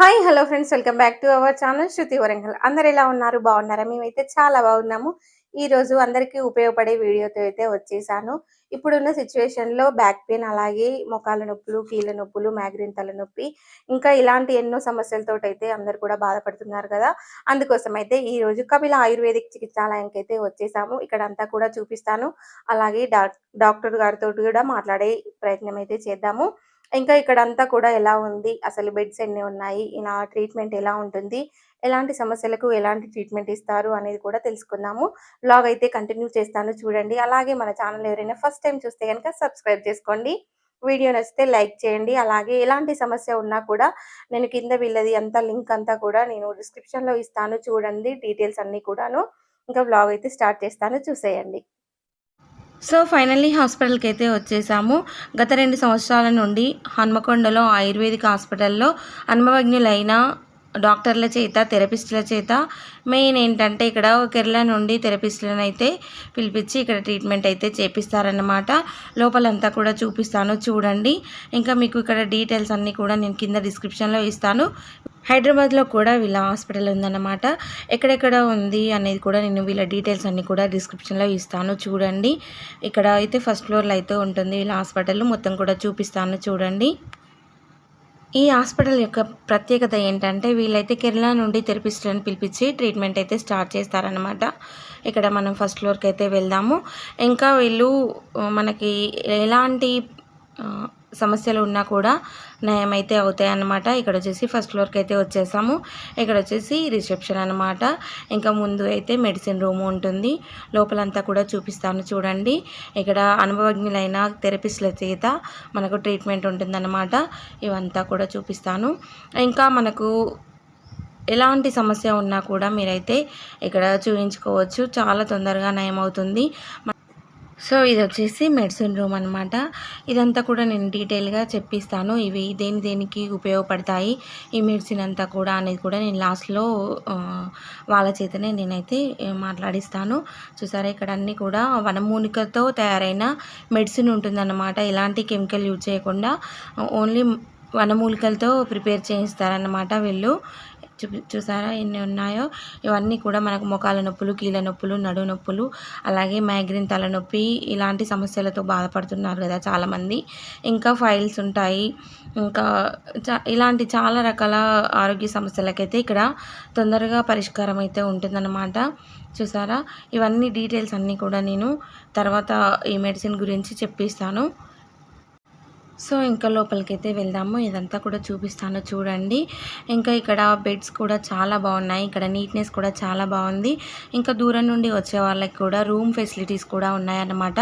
Hi hello friends. Welcome back to our channel Shruti Warangal. అందరు ఎలా ఉన్నారు? బాగున్నారా? మేమైతే చాలా బాగున్నాము. ఈ రోజు అందరికీ ఉపయోగపడే వీడియోతో అయితే వచ్చేసాను. ఇప్పుడున్న సిచ్యువేషన్లో బ్యాక్ పెయిన్ అలాగే మొకాల నొప్పులు కీళ్ళ నొప్పులు మ్యాగ్రిన్ తల నొప్పి ఇంకా ఇలాంటి ఎన్నో సమస్యలతో అయితే అందరు కూడా బాధపడుతున్నారు కదా. అందుకోసం అయితే ఈ రోజు కపిల ఆయుర్వేదిక్ చికిత్సాలయానికి అయితే వచ్చేసాము. ఇక్కడ అంతా కూడా చూపిస్తాను. అలాగే డాక్టర్ గారితో కూడా మాట్లాడే ప్రయత్నం అయితే చేద్దాము. ఇంకా ఇక్కడ అంతా కూడా ఎలా ఉంది? అసలు బెడ్స్ ఎన్ని ఉన్నాయి? ఇలా ట్రీట్మెంట్ ఎలా ఉంటుంది? ఎలాంటి సమస్యలకు ఎలాంటి ట్రీట్మెంట్ ఇస్తారు? అనేది కూడా తెలుసుకుందాము. బ్లాగ్ అయితే కంటిన్యూ చేస్తాను చూడండి. అలాగే మన ఛానల్ ఎవరైనా ఫస్ట్ టైం చూస్తే కనుక సబ్స్క్రైబ్ చేసుకోండి. వీడియో నచ్చితే లైక్ చేయండి. అలాగే ఎలాంటి సమస్య ఉన్నా కూడా నేను కింద వీళ్ళది అంతా లింక్ అంతా కూడా నేను డిస్క్రిప్షన్లో లో ఇస్తాను. చూడండి డీటెయిల్స్ అన్ని కూడాను. ఇంకా బ్లాగ్ అయితే స్టార్ట్ చేస్తాను. చూసేయండి. సో ఫైనల్లీ హాస్పిటల్కి అయితే వచ్చేసాము. గత రెండు సంవత్సరాల నుండి హన్మకొండలో ఆయుర్వేదిక్ హాస్పిటల్లో అనుభవజ్ఞులైన డాక్టర్ల చేత థెరపిస్టుల చేత మెయిన్ ఏంటంటే ఇక్కడ కేరళ నుండి థెరపిస్టులను అయితే పిలిపించి ఇక్కడ ట్రీట్మెంట్ అయితే చేపిస్తారన్నమాట. లోపలంతా కూడా చూపిస్తాను చూడండి. ఇంకా మీకు ఇక్కడ డీటెయిల్స్ అన్నీ కూడా నేను కింద డిస్క్రిప్షన్లో ఇస్తాను. హైదరాబాద్లో కూడా వీళ్ళ హాస్పిటల్ ఉందన్నమాట. ఎక్కడెక్కడ ఉంది అనేది కూడా నేను వీళ్ళ డీటెయిల్స్ అన్నీ కూడా డిస్క్రిప్షన్లో ఇస్తాను. చూడండి. ఇక్కడ అయితే ఫస్ట్ ఫ్లోర్లో అయితే ఉంటుంది వీళ్ళ హాస్పిటల్. మొత్తం కూడా చూపిస్తాను. చూడండి. ఈ హాస్పిటల్ యొక్క ప్రత్యేకత ఏంటంటే వీళ్ళైతే కేరళ నుండి థెరపిస్టులను పిలిపించి ట్రీట్మెంట్ అయితే స్టార్ట్ చేస్తారనమాట ఇక్కడ మనం ఫస్ట్ ఫ్లోర్కి అయితే వెళ్దాము. ఇంకా వీళ్ళు మనకి ఎలాంటి సమస్యలు ఉన్నా కూడా నయం అయితే అవుతాయి అన్నమాట ఇక్కడ వచ్చేసి ఫస్ట్ ఫ్లోర్కి అయితే వచ్చేసాము. ఇక్కడ వచ్చేసి రిసెప్షన్ అన్నమాట. ఇంకా ముందు అయితే మెడిసిన్ రూమ్ ఉంటుంది. లోపలంతా కూడా చూపిస్తాను చూడండి. ఇక్కడ అనుభవజ్ఞులైన థెరపిస్ట్ల చేత మనకు ట్రీట్మెంట్ ఉంటుందన్నమాట. ఇవంతా కూడా చూపిస్తాను. ఇంకా మనకు ఎలాంటి సమస్య ఉన్నా కూడా మీరైతే ఇక్కడ చూపించుకోవచ్చు చాలా తొందరగా నయం అవుతుంది సో ఇది వచ్చేసి మెడిసిన్ రూమ్ అనమాట ఇదంతా కూడా నేను డీటెయిల్గా చెప్పిస్తాను. ఇవి దేని దేనికి ఉపయోగపడతాయి ఈ మెడిసిన్ అంతా కూడా అనేది కూడా నేను లాస్ట్లో వాళ్ళ చేతనే నేనైతే మాట్లాడిస్తాను. చూసారా ఇక్కడ అన్నీ కూడా వనమూలికతో తయారైన మెడిసిన్ ఉంటుందన్నమాట. ఎలాంటి కెమికల్ యూజ్ చేయకుండా ఓన్లీ వనమూలికలతో ప్రిపేర్ చేయిస్తారన్నమాట వీళ్ళు. చూసారా ఎన్ని ఉన్నాయో? ఇవన్నీ కూడా మనకు మోకాల నొప్పులు కీళ్ళ నొప్పులు నడు నొప్పులు అలాగే మైగ్రేన్ తలనొప్పి ఇలాంటి సమస్యలతో బాధపడుతున్నారు కదా చాలామంది. ఇంకా ఫైల్స్ ఉంటాయి. ఇంకా ఇలాంటి చాలా రకాల ఆరోగ్య సమస్యలకైతే ఇక్కడ తొందరగా పరిష్కారం అయితే ఉంటుందన్నమాట. చూసారా? ఇవన్నీ డీటెయిల్స్ అన్నీ కూడా నేను తర్వాత ఈ మెడిసిన్ గురించి చెప్పిస్తాను. సో ఇంకా లోపలికైతే వెళ్దాము. ఇదంతా కూడా చూపిస్తాను చూడండి. ఇంకా ఇక్కడ బెడ్స్ కూడా చాలా బాగున్నాయి. ఇక్కడ నీట్నెస్ కూడా చాలా బాగుంది. ఇంకా దూరం నుండి వచ్చే వాళ్ళకి కూడా రూమ్ ఫెసిలిటీస్ కూడా ఉన్నాయన్నమాట.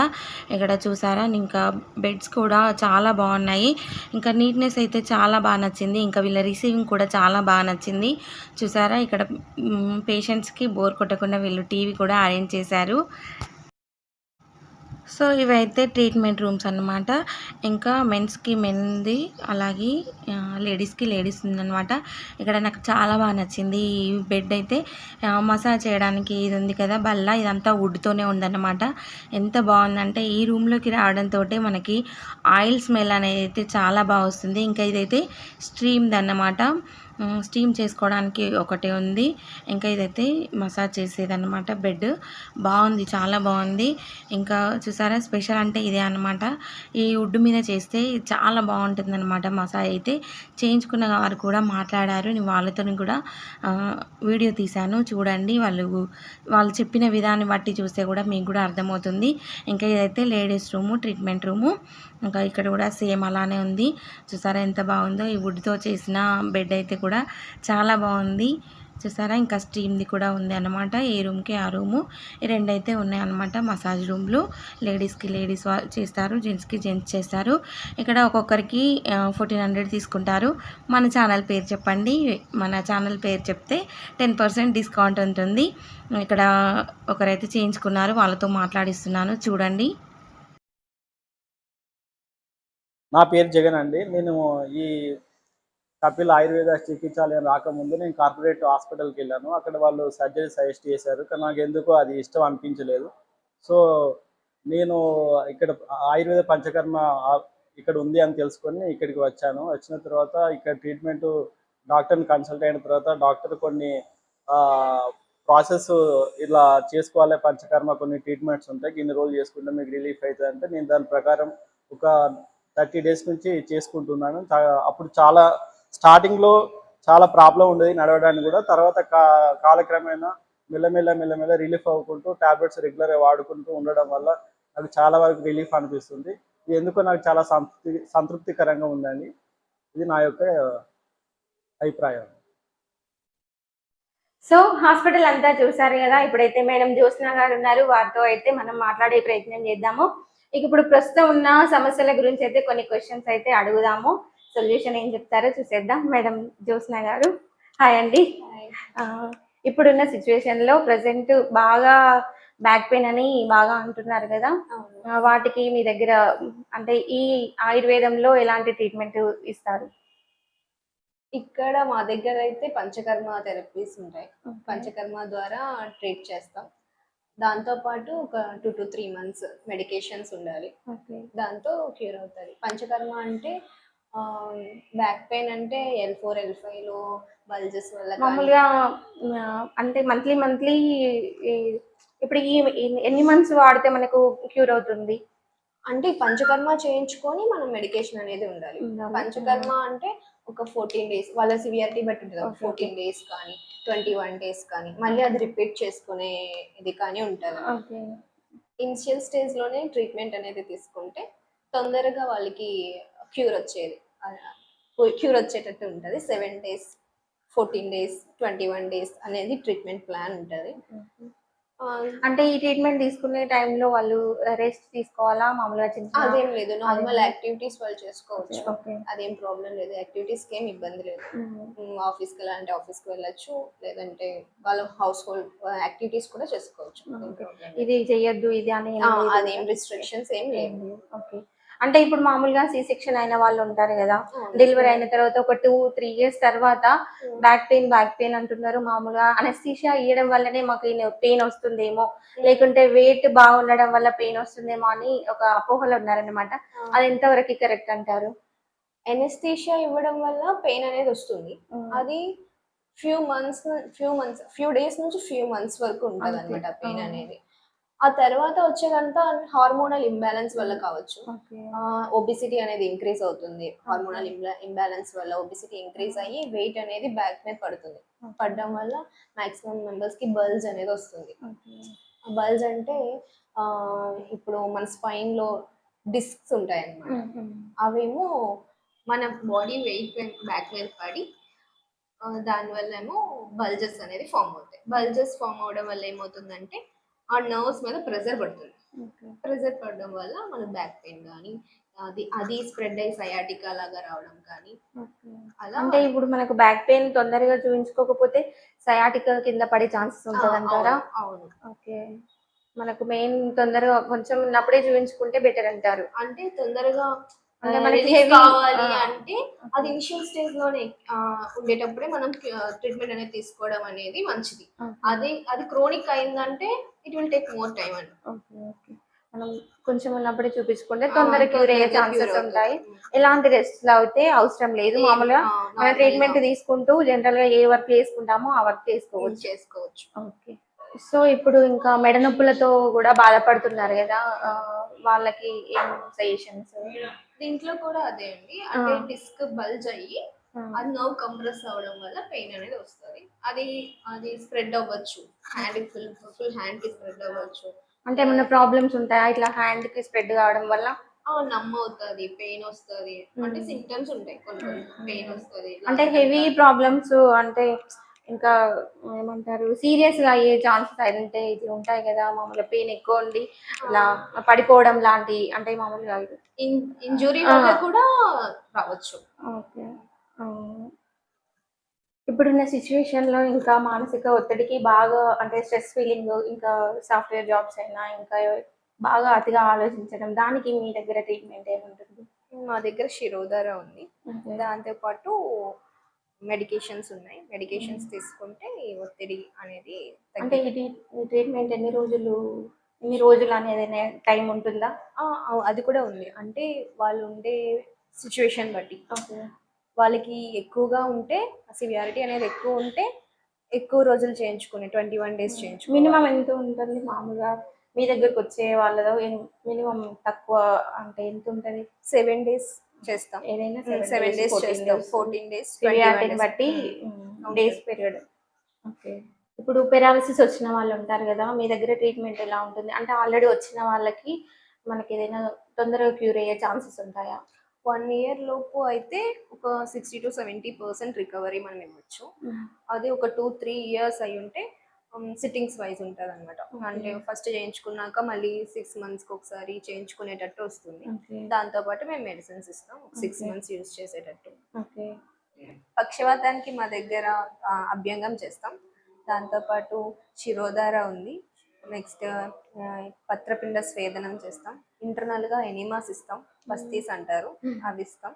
ఇక్కడ చూసారా? ఇంకా బెడ్స్ కూడా చాలా బాగున్నాయి. ఇంకా నీట్నెస్ అయితే చాలా బాగా నచ్చింది. ఇంకా వీళ్ళ రిసీవింగ్ కూడా చాలా బాగా నచ్చింది. చూసారా? ఇక్కడ పేషెంట్స్కి బోర్ కొట్టకుండా వీళ్ళు టీవీ కూడా అరేంజ్ చేశారు. సో ఇవైతే ట్రీట్మెంట్ రూమ్స్ అన్నమాట. ఇంకా మెన్స్కి మెన్ది అలాగే లేడీస్కి లేడీస్ ఉందనమాట ఇక్కడ నాకు చాలా బాగా నచ్చింది. ఈ బెడ్ అయితే మసాజ్ చేయడానికి ఇది ఉంది కదా బల్ల ఇదంతా వుడ్తోనే ఉందన్నమాట. ఎంత బాగుందంటే ఈ రూమ్లోకి రావడంతో మనకి ఆయిల్ స్మెల్ అనేది అయితే చాలా బాగా వస్తుంది. ఇంకా ఇదైతే స్ట్రీమ్ది అన్నమాట. స్టీమ్ చేసుకోవడానికి ఒకటి ఉంది. ఇంకా ఇదైతే మసాజ్ చేసేదన్నమాట బెడ్. బాగుంది చాలా బాగుంది. ఇంకా చూసారా స్పెషల్ అంటే ఇదే అన్నమాట. ఈ వుడ్ మీద చేస్తే చాలా బాగుంటుంది అనమాట మసాజ్ అయితే. చేయించుకున్న వారు కూడా మాట్లాడారు. నేను వాళ్ళతో కూడా వీడియో తీశాను. చూడండి వాళ్ళు వాళ్ళు చెప్పిన విధాన్ని బట్టి చూస్తే కూడా మీకు కూడా అర్థమవుతుంది. ఇంకా ఇదైతే లేడీస్ రూము ట్రీట్మెంట్ రూము. ఇంకా ఇక్కడ కూడా సేమ్ అలానే ఉంది. చూసారా ఎంత బాగుందో? ఈ వుడ్తో చేసిన బెడ్ అయితే కూడా చాలా బాగుంది. చూసారా? ఇంకా స్టీమ్ది కూడా ఉంది అనమాట ఏ రూమ్కి ఆ రూము ఈ రెండు అయితే ఉన్నాయి మసాజ్ రూమ్లు లేడీస్కి లేడీస్ చేస్తారు జెంట్స్కి జెంట్స్ చేస్తారు. ఇక్కడ ఒక్కొక్కరికి ఫోర్టీన్ హండ్రెడ్ తీసుకుంటారు. మన ఛానల్ పేరు చెప్పండి. మన ఛానల్ పేరు చెప్తే టెన్ పర్సెంట్ డిస్కౌంట్ ఉంటుంది. ఇక్కడ ఒకరైతే చేయించుకున్నారు వాళ్ళతో మాట్లాడిస్తున్నాను. చూడండి. నా పేరు జగన్ అండి. నేను ఈ కపిల్ ఆయుర్వేద చికిత్సాలయం రాకముందు నేను కార్పొరేట్ హాస్పిటల్కి వెళ్ళాను. అక్కడ వాళ్ళు సర్జరీ సజెస్ట్ చేశారు కానీ నాకు ఎందుకో అది ఇష్టం అనిపించలేదు. సో నేను ఇక్కడ ఆయుర్వేద పంచకర్మ ఇక్కడ ఉంది అని తెలుసుకొని ఇక్కడికి వచ్చాను. వచ్చిన తర్వాత ఇక్కడ ట్రీట్మెంట్ డాక్టర్ని కన్సల్ట్ అయిన తర్వాత డాక్టర్ కొన్ని ప్రాసెస్ ఇలా చేసుకోవాలి పంచకర్మ కొన్ని ట్రీట్మెంట్స్ ఉంటాయి ఇన్ని రోజులు చేసుకుంటే మీకు రిలీఫ్ అవుతుంది అంటే నేను దాని ప్రకారం ఒక థర్టీ డేస్ నుంచి చేసుకుంటున్నాను. అప్పుడు చాలా స్టార్టింగ్లో చాలా ప్రాబ్లం ఉండేది నడవడానికి కూడా. తర్వాత కా కాలక్రమేణా మెల్లమెల్ల మెల్లమెల్ల రిలీఫ్ అవ్వుకుంటూ టాబ్లెట్స్ రెగ్యులర్గా వాడుకుంటూ ఉండడం వల్ల నాకు చాలా వరకు రిలీఫ్ అనిపిస్తుంది. ఇది ఎందుకో నాకు చాలా సంతృప్తి సంతృప్తికరంగా ఉందండి. ఇది నా యొక్క అభిప్రాయం. సో హాస్పిటల్ అంతా చూసారు కదా. ఇప్పుడైతే మేడం జ్యోత్స్న గారు ఉన్నారు. వారితో అయితే మనం మాట్లాడే ప్రయత్నం చేద్దాము. ఇక ఇప్పుడు ప్రస్తుతం ఉన్న సమస్యల గురించి అయితే కొన్ని క్వశ్చన్స్ అయితే అడుగుదాము. సొల్యూషన్ ఏం చెప్తారో చూసేద్దాం. మేడం జ్యోత్స్న గారు. హాయ్ అండి. ఇప్పుడున్న సిచ్యువేషన్లో ప్రజెంట్ బాగా బ్యాక్ పెయిన్ అని బాగా అంటున్నారు కదా. వాటికి మీ దగ్గర అంటే ఈ ఆయుర్వేదంలో ఎలాంటి ట్రీట్మెంట్ ఇస్తారు? ఇక్కడ మా దగ్గర అయితే పంచకర్మ థెరపీస్ ఉంటాయి. పంచకర్మ ద్వారా ట్రీట్ చేస్తాం. దాంతో పాటు ఒక two to three months medications ఉండాలి. ఓకే. దాంతో క్యూర్ అవుతుంది. పంచకర్మ అంటే బ్యాక్ పెయిన్ అంటే ఎల్ ఫోర్ ఎల్ ఫైవ్లో బల్జెస్ వల్ల మామూలుగా అంటే మంత్లీ మంత్లీ ఇప్పుడు ఈ ఎన్ని మంత్స్ వాడితే మనకు క్యూర్ అవుతుంది? అంటే పంచకర్మ చేయించుకొని మనం మెడికేషన్ అనేది ఉండాలి. పంచకర్మ అంటే ఒక ఫోర్టీన్ డేస్ వాళ్ళ సివియారిటీ బట్టి ఉంటుంది. ఫోర్టీన్ డేస్ కానీ ట్వంటీ వన్ డేస్ కానీ మళ్ళీ అది రిపీట్ చేసుకునే ఇది కానీ ఉంటుంది. ఓకే. ఇనిషియల్ స్టేజ్లోనే ట్రీట్మెంట్ అనేది తీసుకుంటే తొందరగా వాళ్ళకి క్యూర్ వచ్చేది. క్యూర్ వచ్చేటట్టు ఉంటుంది. Seven days fourteen days twenty one days అనేది ట్రీట్మెంట్ ప్లాన్ ఉంటుంది. అంటే ఈ ట్రీట్మెంట్ తీసుకునే టైంలో వాళ్ళు రెస్ట్ తీసుకోవాలా? మామూలుగా చిన్న అదేం లేదు. నార్మల్ యాక్టివిటీస్ వాళ్ళు చేసుకోవచ్చు. ఓకే. అదేం ప్రాబ్లం లేదు. యాక్టివిటీస్కి ఏం ఇబ్బంది లేదు. ఉమ్. ఆఫీస్కి వెళ్ళాలంటే ఆఫీస్కి వెళ్ళొచ్చు. లేదంటే వాళ్ళ హౌస్ హోల్డ్ యాక్టివిటీస్ కూడా చేసుకోవచ్చు. లేదు. ఇది చెయ్యొద్దు ఇది అని లేదు. అదేం? రిస్ట్రిక్షన్స్ ఏం లేవు. ఓకే. అంటే ఇప్పుడు మామూలుగా సి సెక్షన్ అయిన వాళ్ళు ఉంటారు కదా. డెలివరీ అయిన తర్వాత ఒక టూ త్రీ ఇయర్స్ తర్వాత. బ్యాక్ పెయిన్ బ్యాక్ పెయిన్ అంటున్నారు మామూలుగా. అనస్థీషియా ఇవ్వడం వల్లనే మాకు పెయిన్ వస్తుందేమో. లేకుంటే వెయిట్ బాగుండడం వల్ల పెయిన్ వస్తుందేమో అని ఒక అపోహలు ఉన్నారనమాట అది ఎంతవరకు కరెక్ట్ అంటారు? ఎనెస్థీషియా ఇవ్వడం వల్ల పెయిన్ అనేది వస్తుంది. అది few months few months few days నుంచి ఫ్యూ మంత్స్ వరకు ఉంటుంది. అనమాట పెయిన్. అనేది. ఆ తర్వాత వచ్చేదంతా హార్మోనల్ ఇంబ్యాలెన్స్ వల్ల కావచ్చు. ఒబిసిటీ అనేది ఇంక్రీజ్ అవుతుంది. హార్మోనల్ ఇంబ్యాలెన్స్ వల్ల ఒబిసిటీ ఇంక్రీజ్ అయ్యి వెయిట్ అనేది బ్యాక్ మీద పడుతుంది. పడడం వల్ల మాక్సిమం మెంబర్స్కి బల్జ్ అనేది వస్తుంది. బల్జ్ అంటే ఆ, ఇప్పుడు మన స్పైన్లో డిస్క్స్ ఉంటాయి అన్నమాట అవేమో మన బాడీ వెయిట్ బ్యాక్ మీద పడి దానివల్ల ఏమో బల్జెస్ అనేది ఫామ్ అవుతాయి. బల్జెస్ ఫామ్ అవడం వల్ల ఏమవుతుందంటే ఆ నర్వ్స్ మీద ప్రెజర్ పడుతుంది. ప్రెజర్ పడడం వల్ల మన బ్యాక్ పెయిన్ కానీ అది అది స్ప్రెడ్ అయ్యి సయాటికా లాగా రావడం కానీ అలా అంటే ఇప్పుడు మనకు బ్యాక్ పెయిన్ తొందరగా చూపించుకోకపోతే సయాటిక కింద పడే ఛాన్సెస్ ఉంటుంది అంటారా? అవును, అవును. ఓకే మనకు మెయిన్ తొందరగా కొంచెం ఉన్నప్పుడే చూపించుకుంటే బెటర్ అంటారు. అంటే తొందరగా అంటే మనకి heavy- కావాలి. అంటే అది ఇనిషియల్ స్టేజ్లోనే ఉండేటప్పుడే మనం ట్రీట్మెంట్ అనేది తీసుకోవడం అనేది మంచిది. అది అది క్రోనిక్ అయిందంటే it will take more time అండి మనం కొంచెం ఉన్నప్పుడే చూపించుకుంటే తొందరగా క్యూర్ అయ్యే ఛాన్సెస్ ఉంటాయి. ఎలాంటి రెస్ట్ అయితే అవసరం లేదు. మామూలుగా మన ట్రీట్మెంట్ తీసుకుంటూ జనరల్గా ఏ వర్క్ చేసుకుంటామో ఆ వర్క్ చేసుకోవచ్చు. చేసుకోవచ్చు. ఓకే. సో ఇప్పుడు ఇంకా మెడ నొప్పులతో కూడా బాధపడుతున్నారు కదా వాళ్ళకి ఏం సజెషన్స్ దీంట్లో కూడా అదే అండి. అంటే. డిస్క్ బల్జ్ అయ్యి అది నర్వ్ కంప్రెస్ అవ్వడం వల్ల పెయిన్ అనేది వస్తుంది. అది అది స్ప్రెడ్ అవ్వచ్చు. హ్యాండ్ ఫుల్ ఫుల్ హ్యాండ్కి స్ప్రెడ్ అవ్వచ్చు. అంటే ఏమైనా ప్రాబ్లమ్స్ ఉంటాయా? ఇట్లా హ్యాండ్కి స్ప్రెడ్ కావడం వల్ల? ఆ, నమ్మ అవుతుంది పెయిన్ వస్తుంది. అంటే. సిమ్టమ్స్ ఉంటాయి కొన్ని కొన్ని. పెయిన్ వస్తుంది. అంటే హెవీ ప్రాబ్లమ్స్ అంటే ఇంకా ఏమంటారు సీరియస్గా అయ్యే ఛాన్సెస్ అయితే ఇట్లా ఉంటాయి కదా మామూలుగా పెయిన్ ఎక్కువ ఉండి ఇలా పడిపోవడం లాంటి అంటే మామూలుగా ఇంజురీ. వల్ల కూడా రావచ్చు. ఓకే. ఇప్పుడున్న సిచ్యువేషన్లో ఇంకా మానసిక ఒత్తిడికి బాగా అంటే స్ట్రెస్ ఫీలింగ్ ఇంకా సాఫ్ట్వేర్ జాబ్స్ అయినా ఇంకా బాగా అతిగా ఆలోచించడం దానికి మీ దగ్గర ట్రీట్మెంట్ ఏముంటుంది? మా దగ్గర శిరోధార ఉంది. దాంతో పాటు మెడికేషన్స్ ఉన్నాయి. మెడికేషన్స్ తీసుకుంటే ఈ ఒత్తిడి అనేది అంటే ఇది ట్రీట్మెంట్ ఎన్ని రోజులు ఎన్ని రోజులు అనేది టైం ఉంటుందా? అది కూడా ఉంది. అంటే వాళ్ళు ఉండే సిచ్యువేషన్ బట్టి. వాళ్ళకి ఎక్కువగా ఉంటే సివియారిటీ అనేది ఎక్కువ ఉంటే ఎక్కువ రోజులు చేయించుకునే ట్వంటీ వన్ డేస్ చేయించుకునే మినిమం ఎంత ఉంటుంది మామూలుగా? మీ దగ్గరకు వచ్చే వాళ్ళలో మినిమం తక్కువ అంటే ఎంత ఉంటుంది? సెవెన్ డేస్ చేస్తాం. ఏదైనా సెవెన్ డేస్ చేస్తాం. ఫోర్టీన్ డేస్ బట్టి డేస్ పీరియడ్ ఓకే ఇప్పుడు పెరాలసిస్ వచ్చిన వాళ్ళు ఉంటారు కదా మీ దగ్గర ట్రీట్మెంట్ ఎలా ఉంటుంది? అంటే ఆల్రెడీ వచ్చిన వాళ్ళకి మనకి ఏదైనా తొందరగా క్యూర్ అయ్యే ఛాన్సెస్ ఉంటాయా? వన్ ఇయర్ లోపు అయితే ఒక sixty to seventy percent recovery మనం ఇవ్వచ్చు. అదే ఒక టూ త్రీ ఇయర్స్ అయి ఉంటే సిట్టింగ్స్ వైజ్ ఉంటుంది అనమాట అంటే ఫస్ట్ చేయించుకున్నాక మళ్ళీ సిక్స్ మంత్స్కి ఒకసారి చేయించుకునేటట్టు వస్తుంది. దాంతో పాటు మేము మెడిసిన్స్ ఇస్తాం. సిక్స్. మంత్స్ యూజ్ చేసేటట్టు. ఓకే పక్షవాతానికి మా దగ్గర అభ్యంగం చేస్తాం. దాంతోపాటు శిరోధార ఉంది. నెక్స్ట్ పత్రపిండ స్వేదనం చేస్తాం. ఇంటర్నల్గా ఎనిమాస్ ఇస్తాం. బస్తీస్ అంటారు. అవి ఇస్తాం.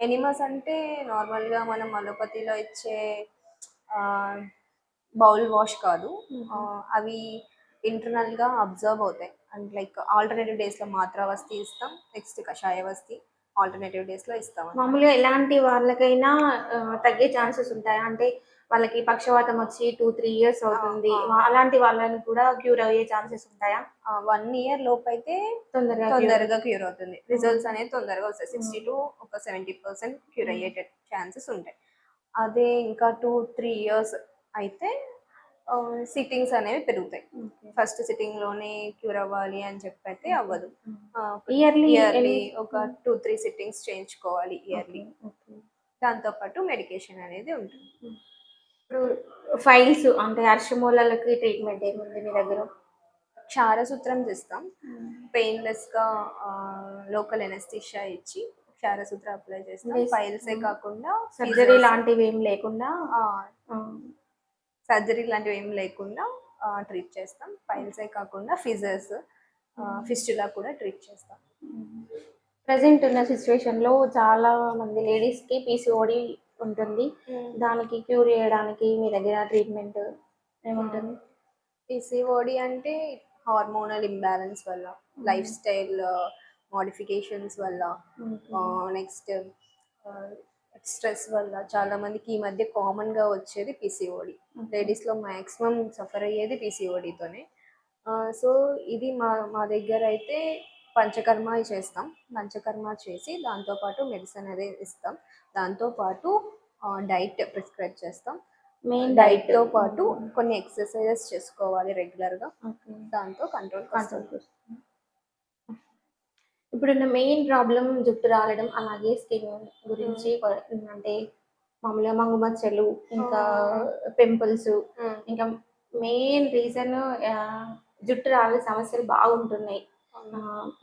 ఎనిమాస్ అంటే నార్మల్గా మనం అలోపతిలో ఇచ్చే బౌల్ వాష్ కాదు. అవి ఇంటర్నల్గా అబ్జర్వ్ అవుతాయి. అండ్ లైక్ ఆల్టర్నేటివ్ డేస్లో మాత్రా వస్తీ ఇస్తాం నెక్స్ట్ కషాయ వస్తీ ఆల్టర్నేటివ్ డేస్లో ఇస్తాం మామూలుగా ఎలాంటి వాళ్ళకైనా తగ్గే ఛాన్సెస్ ఉంటాయా. అంటే వాళ్ళకి పక్షవాతం వచ్చి టూ త్రీ ఇయర్స్ అవుతుంది. అలాంటి వాళ్ళని కూడా క్యూర్ అయ్యే ఛాన్సెస్ ఉంటాయా? వన్ ఇయర్ లోపు అయితే తొందరగా తొందరగా క్యూర్ అవుతుంది. రిజల్ట్స్ అనేది తొందరగా వస్తాయి. సిక్స్టీ టు ఒక సెవెంటీ పర్సెంట్ క్యూర్. అయ్యే ఛాన్సెస్ ఉంటాయి. అదే ఇంకా టూ త్రీ ఇయర్స్ అయితే సిట్టింగ్స్ అనేవి పెరుగుతాయి. ఫస్ట్ సిట్టింగ్లోనే క్యూర్ అవ్వాలి అని చెప్పి అయితే అవ్వదు. ఇయర్లీ ఇయర్లీ ఒక టూ త్రీ సిట్టింగ్స్ చేయించుకోవాలి ఇయర్లీ దాంతో పాటు మెడికేషన్ అనేది ఉంటుంది. ఇప్పుడు ఫైల్స్ అంటే హర్షమూలలకి ట్రీట్మెంట్ ఏముంది మీ దగ్గర? క్షారసూత్రం చేస్తాం. పెయిన్లెస్గా లోకల్ ఎనస్థిషియా ఇచ్చి క్షారసూత్రం అప్లై చేస్తాం. ఫైల్సే కాకుండా సర్జరీ లాంటివి ఏం లేకుండా? సర్జరీ లాంటివి ఏం లేకుండా ట్రీట్ చేస్తాం. ఫైల్సే కాకుండా ఫిజర్స్ ఫిస్టులా కూడా ట్రీట్ చేస్తాం. ప్రజెంట్ ఉన్న సిచ్యువేషన్లో చాలా మంది లేడీస్కి పీసీఓడి ఉంటుంది. దానికి క్యూర్ చేయడానికి మీ దగ్గర ట్రీట్మెంట్ ఏముంటుంది? పిసిఓడి అంటే హార్మోనల్ ఇంబ్యాలెన్స్ వల్ల లైఫ్ స్టైల్ మోడిఫికేషన్స్ వల్ల నెక్స్ట్ స్ట్రెస్ వల్ల చాలా మందికి ఈ మధ్య కామన్గా వచ్చేది పిసిఓడి లేడీస్లో మాక్సిమం సఫర్ అయ్యేది పిసిఓడితోనే సో ఇది మా మా దగ్గర అయితే పంచకర్మ చేస్తాం. పంచకర్మ చేసి దాంతోపాటు మెడిసిన్ అనేది ఇస్తాం. దాంతోపాటు డైట్ ప్రిస్క్రైబ్ చేస్తాం. మెయిన్ డైట్తో పాటు కొన్ని ఎక్సర్సైజెస్ చేసుకోవాలి రెగ్యులర్గా. దాంతో కంట్రోల్ కంట్రోల్ ఇప్పుడున్న మెయిన్ ప్రాబ్లం జుట్టు రాలడం అలాగే స్కిన్ గురించి కొ- అంటే మామూలుగా మంగుమచ్చలు ఇంకా పింపుల్స్ ఇంకా మెయిన్ రీజన్ జుట్టు రాలే సమస్యలు బాగుంటున్నాయి.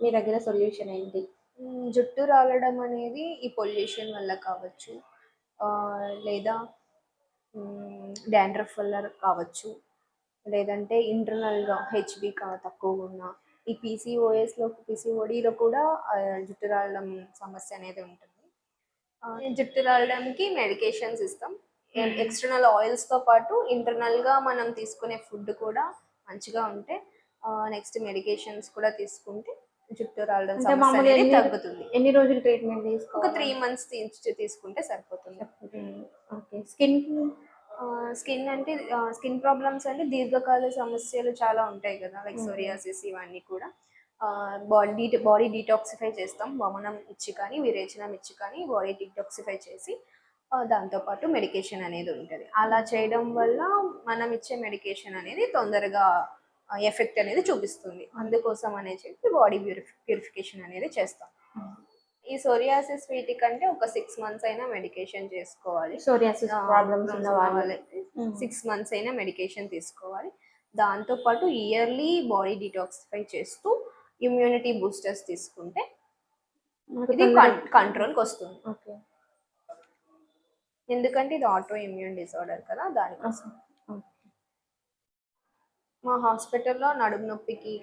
మీ దగ్గర సొల్యూషన్ ఏంటి? జుట్టు రాలడం అనేది ఈ పొల్యూషన్ వల్ల కావచ్చు లేదా డాండ్రఫ్ వల్ల కావచ్చు లేదంటే ఇంటర్నల్గా హెచ్బి కా తక్కువగా ఉన్న ఈ పీసీఓఎస్లో పీసీఓడిలో కూడా జుట్టు రాలడం సమస్య అనేది ఉంటుంది. జుట్టు రాలడానికి మెడికేషన్స్ ఇస్తాం. ఎక్స్టర్నల్ ఆయిల్స్తో పాటు ఇంటర్నల్గా మనం తీసుకునే ఫుడ్ కూడా మంచిగా ఉంటే నెక్స్ట్ మెడికేషన్స్ కూడా తీసుకుంటే జుట్టు ఎన్ని- తగ్గుతుంది. ఎన్ని రోజులు ట్రీట్మెంట్ ఒక తీసుకోవాలి త్రీ మంత్స్ తీసుకుంటే సరిపోతుంది. ఓకే. స్కిన్ స్కిన్ అంటే స్కిన్ ప్రాబ్లమ్స్ అంటే దీర్ఘకాల సమస్యలు చాలా ఉంటాయి కదా లైక్. సోరియాసిస్ ఇవన్నీ కూడా. బాడీ బాడీ డీటాక్సిఫై చేస్తాం వమనం ఇచ్చి కానీ విరేచనం ఇచ్చి కానీ బాడీ డీటాక్సిఫై చేసి దాంతోపాటు మెడికేషన్ అనేది ఉంటుంది. అలా చేయడం వల్ల మనం ఇచ్చే మెడికేషన్ అనేది తొందరగా ఎఫెక్ట్ అనేది చూపిస్తుంది. అందుకోసం అనే చెప్పి బాడీ ప్యూరిఫి ప్యూరిఫికేషన్ అనేది చేస్తాం. ఈ సోరియాసిస్ వీటికంటే ఒక సిక్స్ మంత్స్ అయినా మెడికేషన్ చేసుకోవాలి. సోరియాసిస్ ప్రాబ్లమ్స్ ఉన్న వాళ్ళు సిక్స్ మంత్స్ అయినా మెడికేషన్ తీసుకోవాలి. దాంతో పాటు ఇయర్లీ బాడీ డిటాక్సిఫై చేస్తూ ఇమ్యూనిటీ బూస్టర్స్ తీసుకుంటే ఇది కంట్రోల్కి వస్తుంది. ఓకే ఎందుకంటే ఇది ఆటో ఇమ్యూన్ డిసార్డర్ కదా దానికోసం మా హాస్పిటల్లో నడుము నొప్పికి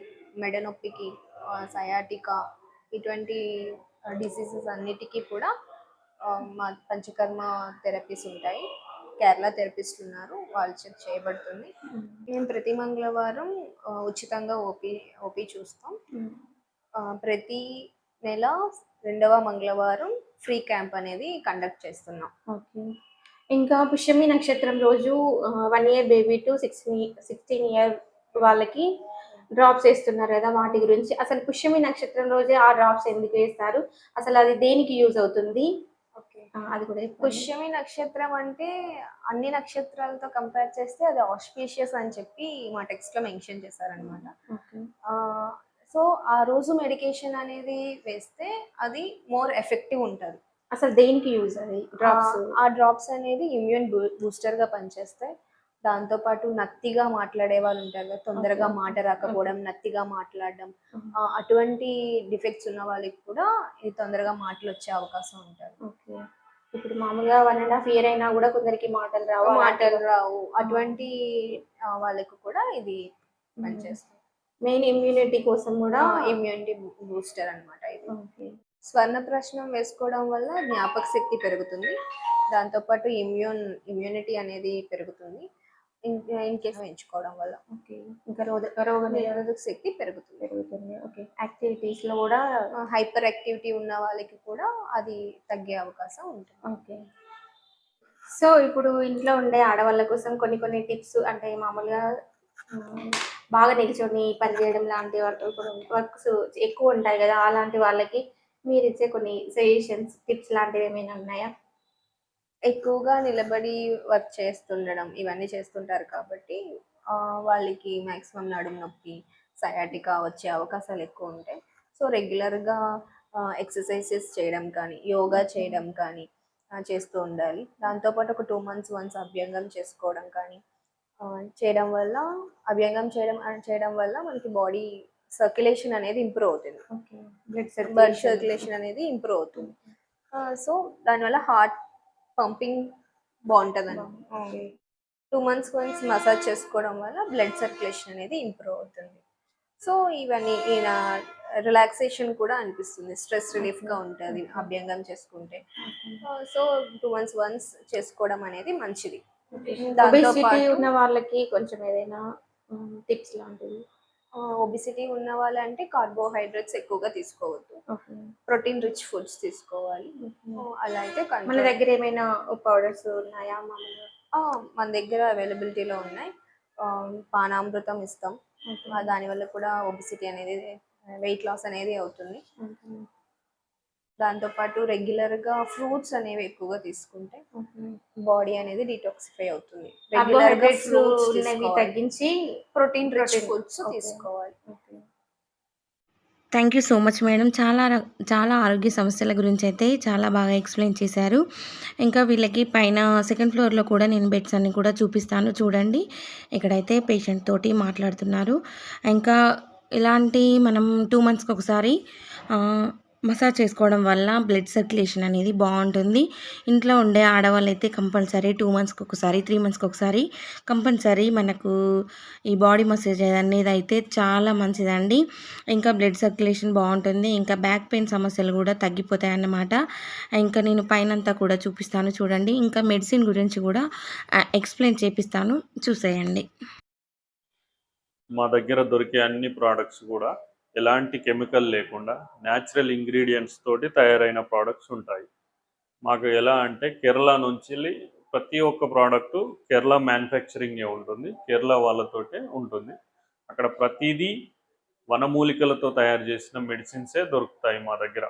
మెడ నొప్పికి సయాటికా ఇటువంటి డిసీజెస్ అన్నిటికీ కూడా మా పంచకర్మ థెరపీస్ ఉంటాయి. కేరళ థెరపిస్ట్ ఉన్నారు వాళ్ళ చేత చేయబడుతుంది. మేము ప్రతి మంగళవారం ఉచితంగా ఓపీ ఓపీ చూస్తాం. ఆ, ప్రతి నెల రెండవ మంగళవారం ఫ్రీ క్యాంప్ అనేది కండక్ట్ చేస్తున్నాం. ఓకే ఇంకా పుష్యమి నక్షత్రం రోజు one year baby to sixteen sixteen year వాళ్ళకి డ్రాప్స్ వేస్తున్నారు కదా వాటి గురించి. అసలు పుష్యమి నక్షత్రం రోజే ఆ డ్రాప్స్ ఎందుకు వేస్తారు? అసలు అది దేనికి యూజ్ అవుతుంది? అది కూడా. పుష్యమి నక్షత్రం అంటే అన్ని నక్షత్రాలతో కంపేర్ చేస్తే అది ఆస్పీషియస్ అని చెప్పి మా టెక్స్ట్లో మెన్షన్ చేశారనమాట సో ఆ రోజు మెడికేషన్ అనేది వేస్తే అది మోర్ ఎఫెక్టివ్ ఉంటుంది. అసలు దేనికి యూజ్ అది? డ్రాప్స్? ఆ డ్రాప్స్ అనేది ఇమ్యూన్ బూస్టర్గా పనిచేస్తాయి. దాంతో పాటు నత్తిగా మాట్లాడే వాళ్ళు ఉంటారు కదా తొందరగా. మాట రాకపోవడం నత్తిగా మాట్లాడడం అటువంటి డిఫెక్ట్స్ ఉన్న వాళ్ళకి కూడా ఇది తొందరగా మాటలు వచ్చే అవకాశం ఉంటుంది ఓకే. ఇప్పుడు మామూలుగా వన్ అండ్ హాఫ్ ఇయర్ అయినా కూడా కొందరికి మాటలు రావు మాటలు రావు. అటువంటి వాళ్ళకు కూడా ఇది పనిచేస్తుంది. మెయిన్ ఇమ్యూనిటీ కోసం కూడా ఇమ్యూనిటీ బూస్టర్ అన్నమాట ఇది. స్వర్ణ ప్రశ్నం వేసుకోవడం వల్ల జ్ఞాపక శక్తి పెరుగుతుంది. దాంతోపాటు ఇమ్యూన్ ఇమ్యూనిటీ అనేది పెరుగుతుంది. ఇన్ కేస్ ఎంచుకోవడం వల్ల. ఓకే. ఇంకా రోగ రోగ నిరోధక శక్తి పెరుగుతుంది. పెరుగుతుంది. ఓకే. యాక్టివిటీస్లో కూడా హైపర్ యాక్టివిటీ ఉన్న వాళ్ళకి కూడా అది తగ్గే అవకాశం ఉంటుంది. ఓకే. సో ఇప్పుడు ఇంట్లో ఉండే ఆడవాళ్ళ కోసం కొన్ని కొన్ని టిప్స్ అంటే మామూలుగా బాగా నిల్చొని పని చేయడం లాంటి వర్క్ వర్క్స్ ఎక్కువ ఉంటాయి కదా అలాంటి వాళ్ళకి మీరు ఇచ్చే కొన్ని సజెషన్స్ టిప్స్ లాంటివి ఏమైనా ఉన్నాయా? ఎక్కువగా నిలబడి వర్క్ చేస్తుండడం ఇవన్నీ చేస్తుంటారు కాబట్టి వాళ్ళకి మాక్సిమం నడుము నొప్పి సయాటికా వచ్చే అవకాశాలు ఎక్కువ ఉంటాయి సో రెగ్యులర్గా ఎక్సర్సైజెస్ చేయడం కానీ యోగా చేయడం కానీ చేస్తూ ఉండాలి. దాంతోపాటు ఒక టూ మంత్స్ వన్స్ అభ్యంగం చేసుకోవడం కానీ చేయడం వల్ల అభ్యంగం చేయడం చేయడం వల్ల మనకి బాడీ సర్క్యులేషన్ అనేది ఇంప్రూవ్ అవుతుంది. బ్లడ్ సర్క్యులేషన్ అనేది ఇంప్రూవ్ అవుతుంది. సో దానివల్ల హార్ట్ పంపింగ్ బాగుంటుంది okay two months once massage చేసుకోవడం వల్ల బ్లడ్ సర్క్యులేషన్ అనేది ఇంప్రూవ్ అవుతుంది. సో ఇవన్నీ ఈయన రిలాక్సేషన్ కూడా అనిపిస్తుంది. స్ట్రెస్ రిలీఫ్గా ఉంటుంది అభ్యంగం చేసుకుంటే. సో టూ మంత్స్ వన్స్ చేసుకోవడం అనేది మంచిది. ఒబేసిటీ ఉన్న వాళ్ళకి కొంచెం ఏదైనా టిప్స్ లాంటివి? ఒబిసిటీ ఉన్న వాళ్ళంటే కార్బోహైడ్రేట్స్ ఎక్కువగా తీసుకోవద్దు. ప్రోటీన్ రిచ్ ఫుడ్స్ తీసుకోవాలి. అలా అయితే మన దగ్గర ఏమైనా పౌడర్స్ ఉన్నాయా మన దగ్గర అవైలబిలిటీలో ఉన్నాయి. పానామృతం ఇస్తాం. దానివల్ల కూడా ఒబిసిటీ అనేది వెయిట్ లాస్ అనేది అవుతుంది. దాంతోపాటు రెగ్యులర్గా ఫ్రూట్స్ అనేవి ఎక్కువగా తీసుకుంటే బాడీ అనేది డిటాక్సిఫై అవుతుంది. కార్బోహైడ్రేట్స్ ఉన్నవి తగ్గించి ప్రోటీన్ రిచ్. ఫుడ్స్. తీసుకోవాలి. Thank you so much madam. చాలా ర- చాలా ఆరోగ్య సమస్యల గురించి అయితే చాలా బాగా ఎక్స్ప్లెయిన్ చేశారు. ఇంకా వీళ్ళకి పైన సెకండ్ ఫ్లోర్లో కూడా నేను బెడ్స్ అన్ని కూడా చూపిస్తాను. చూడండి. ఇక్కడైతే పేషెంట్ తోటి మాట్లాడుతున్నారు. ఇంకా ఇలాంటి మనం టూ మంత్స్కి ఒకసారి మసాజ్ చేసుకోవడం వల్ల బ్లడ్ సర్క్యులేషన్ అనేది బాగుంటుంది. ఇంట్లో ఉండే ఆడవాళ్ళు అయితే కంపల్సరీ టూ మంత్స్కి ఒకసారి త్రీ మంత్స్కి ఒకసారి కంపల్సరీ మనకు ఈ బాడీ మసాజ్ అనేది అయితే చాలా మంచిదండి. ఇంకా బ్లడ్ సర్క్యులేషన్ బాగుంటుంది. ఇంకా బ్యాక్ పెయిన్ సమస్యలు కూడా తగ్గిపోతాయి అన్నమాట. ఇంకా నేను పైనంతా కూడా చూపిస్తాను చూడండి. ఇంకా మెడిసిన్ గురించి కూడా ఎక్స్ప్లెయిన్ చేపిస్తాను. చూసేయండి. మా దగ్గర దొరికే అన్ని ప్రోడక్ట్స్ కూడా ఎలాంటి కెమికల్ లేకుండా న్యాచురల్ ఇంగ్రీడియంట్స్ తోటి తయారైన ప్రోడక్ట్స్ ఉంటాయి. మాకు ఎలా అంటే కేరళ నుంచి ప్రతి ఒక్క ప్రోడక్ట్ కేరళ మ్యానుఫ్యాక్చరింగే ఉంటుంది. కేరళ వాళ్ళతోటే ఉంటుంది. అక్కడ ప్రతిదీ వనమూలికలతో తయారు చేసిన మెడిసిన్సే దొరుకుతాయి మా దగ్గర.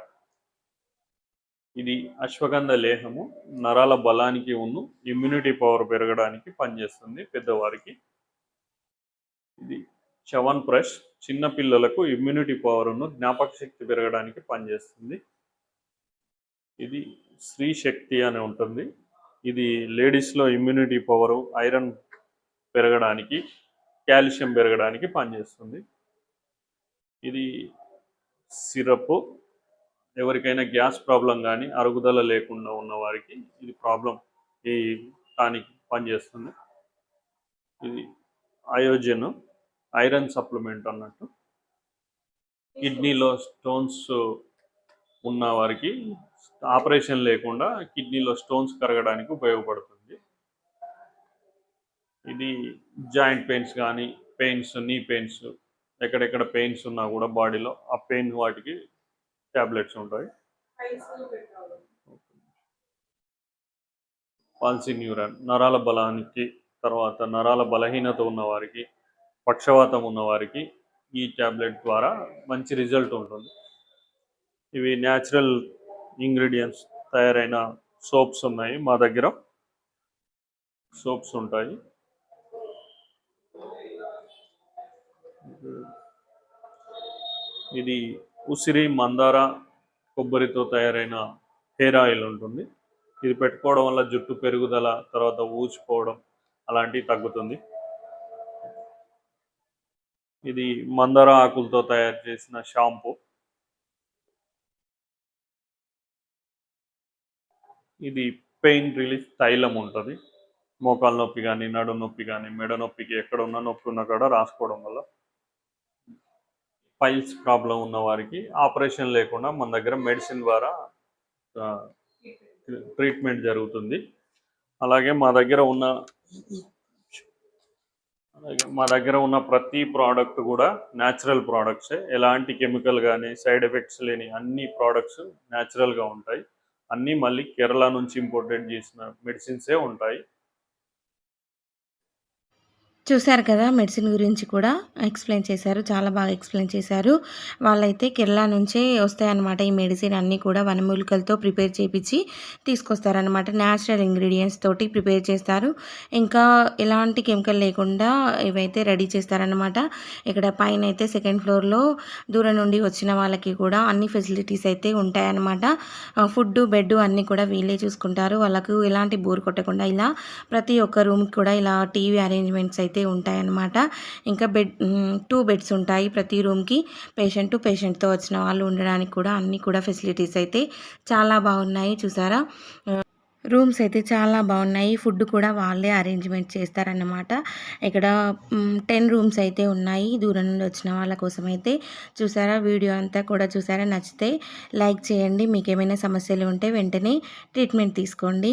ఇది అశ్వగంధ లేహము. నరాల బలానికి ఉన్ను ఇమ్యూనిటీ పవర్ పెరగడానికి పనిచేస్తుంది పెద్దవారికి. ఇది చవన్ బ్రష్ చిన్నపిల్లలకు ఇమ్యూనిటీ పవర్ను జ్ఞాపక శక్తి పెరగడానికి పనిచేస్తుంది. ఇది స్త్రీ శక్తి అని ఉంటుంది. ఇది లేడీస్లో ఇమ్యూనిటీ పవరు ఐరన్ పెరగడానికి కాల్షియం పెరగడానికి పనిచేస్తుంది. ఇది సిరప్. ఎవరికైనా గ్యాస్ ప్రాబ్లం కానీ అరుగుదల లేకుండా ఉన్న వారికి ఇది ప్రాబ్లం ఈ టానిక్ పనిచేస్తుంది. ఇది అయోజన్ ఐరన్ సప్లిమెంట్ అన్నట్టు. కిడ్నీలో స్టోన్స్ ఉన్న వారికి ఆపరేషన్ లేకుండా కిడ్నీలో స్టోన్స్ కరగడానికి ఉపయోగపడుతుంది. ఇది జాయింట్ పెయిన్స్ కానీ పెయిన్స్ నీ పెయిన్స్ ఎక్కడెక్కడ పెయిన్స్ ఉన్నా కూడా బాడీలో ఆ పెయిన్ వాటికి ట్యాబ్లెట్స్ ఉంటాయి. పాల్సిన్యూరన్ నరాల బలానికి తర్వాత నరాల బలహీనత ఉన్న వారికి పక్షవాతం ఉన్నవారికి ఈ ట్యాబ్లెట్ ద్వారా మంచి రిజల్ట్ ఉంటుంది. ఇవి న్యాచురల్ ఇంగ్రీడియంట్స్ తయారైన సోప్స్ ఉన్నాయి మా దగ్గర. సోప్స్ ఉంటాయి. ఇది ఉసిరి మందార కొబ్బరితో తయారైన హెయిర్ ఆయిల్ ఉంటుంది. ఇది పెట్టుకోవడం వల్ల జుట్టు పెరుగుదల తర్వాత ఊచిపోవడం అలాంటివి తగ్గుతుంది. ఇది మందార ఆకులతో తయారు చేసిన షాంపూ. ఇది పెయిన్ రిలీఫ్ తైలం ఉంటుంది. మోకాలు నొప్పి కానీ నడు నొప్పి కానీ మెడ నొప్పికి ఎక్కడ ఉన్న నొప్పి ఉన్న కూడా రాసుకోవడం వల్ల పైల్స్ ప్రాబ్లం ఉన్న వారికి ఆపరేషన్ లేకుండా మన దగ్గర మెడిసిన్ ద్వారా ట్రీట్మెంట్ జరుగుతుంది. అలాగే మా దగ్గర ఉన్న అలాగే మా దగ్గర ఉన్న ప్రతి ప్రోడక్ట్ కూడా న్యాచురల్ ప్రోడక్ట్సే ఎలాంటి కెమికల్ కానీ సైడ్ ఎఫెక్ట్స్ లేని అన్ని ప్రోడక్ట్స్ న్యాచురల్గా ఉంటాయి. అన్నీ మళ్ళీ కేరళ నుంచి ఇంపోర్టెడ్ చేసిన మెడిసిన్సే ఉంటాయి. చూశారు కదా మెడిసిన్ గురించి కూడా ఎక్స్ప్లెయిన్ చేశారు చాలా బాగా ఎక్స్ప్లెయిన్ చేశారు. వాళ్ళైతే కేరళ నుంచే వస్తాయన్నమాట ఈ మెడిసిన్ అన్నీ కూడా వనమూలికలతో ప్రిపేర్ చేపించి తీసుకొస్తారనమాట న్యాచురల్ ఇంగ్రీడియంట్స్ తోటి ప్రిపేర్ చేస్తారు. ఇంకా ఎలాంటి కెమికల్ లేకుండా ఇవైతే రెడీ చేస్తారనమాట ఇక్కడ పైన అయితే సెకండ్ ఫ్లోర్లో దూరం నుండి వచ్చిన వాళ్ళకి కూడా అన్ని ఫెసిలిటీస్ అయితే ఉంటాయన్నమాట. ఫుడ్ బెడ్ అన్నీ కూడా వీళ్ళే చూసుకుంటారు. వాళ్ళకు ఎలాంటి బోర్ కొట్టకుండా ఇలా ప్రతి ఒక్క రూమ్కి కూడా ఇలా టీవీ అరేంజ్మెంట్స్ అయితే ఉంటాయన్నమాట. ఇంకా బెడ్ టూ బెడ్స్ ఉంటాయి ప్రతి రూమ్కి. పేషెంట్ పేషెంట్తో వచ్చిన వాళ్ళు ఉండడానికి కూడా అన్ని కూడా ఫెసిలిటీస్ అయితే చాలా బాగున్నాయి. చూసారా? రూమ్స్ అయితే చాలా బాగున్నాయి. ఫుడ్ కూడా వాళ్ళే అరేంజ్మెంట్ చేస్తారన్నమాట. ఇక్కడ టెన్ రూమ్స్ అయితే ఉన్నాయి దూరం నుండి వచ్చిన వాళ్ళ కోసం అయితే. చూసారా? వీడియో అంతా కూడా చూసారా? నచ్చితే లైక్ చేయండి. మీకు ఏమైనా సమస్యలు ఉంటే వెంటనే ట్రీట్మెంట్ తీసుకోండి.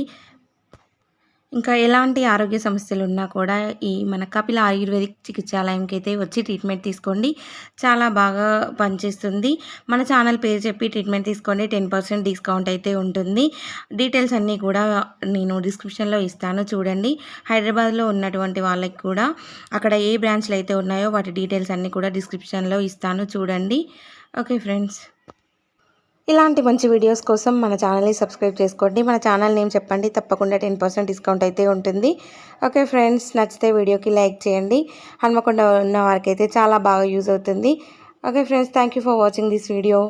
ఇంకా ఎలాంటి ఆరోగ్య సమస్యలు ఉన్నా కూడా ఈ మన కపిల ఆయుర్వేదిక్ చికిత్సాలయంకి అయితే వచ్చి ట్రీట్మెంట్ తీసుకోండి. చాలా బాగా పనిచేస్తుంది. మన ఛానల్ పేరు చెప్పి ట్రీట్మెంట్ తీసుకోండి. టెన్ పర్సెంట్ డిస్కౌంట్ అయితే ఉంటుంది. డీటెయిల్స్ అన్నీ కూడా నేను డిస్క్రిప్షన్లో ఇస్తాను. చూడండి. హైదరాబాద్లో ఉన్నటువంటి వాళ్ళకి కూడా అక్కడ ఏ బ్రాంచ్లు అయితే ఉన్నాయో వాటి డీటెయిల్స్ అన్నీ కూడా డిస్క్రిప్షన్లో ఇస్తాను. చూడండి. Okay friends. ఇలాంటి మంచి వీడియోస్ కోసం మన ఛానల్ని సబ్స్క్రైబ్ చేసుకోండి. మన ఛానల్ నేమ్ చెప్పండి. తప్పకుండా టెన్ పర్సెంట్ డిస్కౌంట్ అయితే ఉంటుంది. ఓకే ఫ్రెండ్స్ నచ్చితే వీడియోకి లైక్ చేయండి. హన్మకొండ ఉన్న వారికి అయితే చాలా బాగా యూజ్ అవుతుంది. Okay friends thank you for watching this video.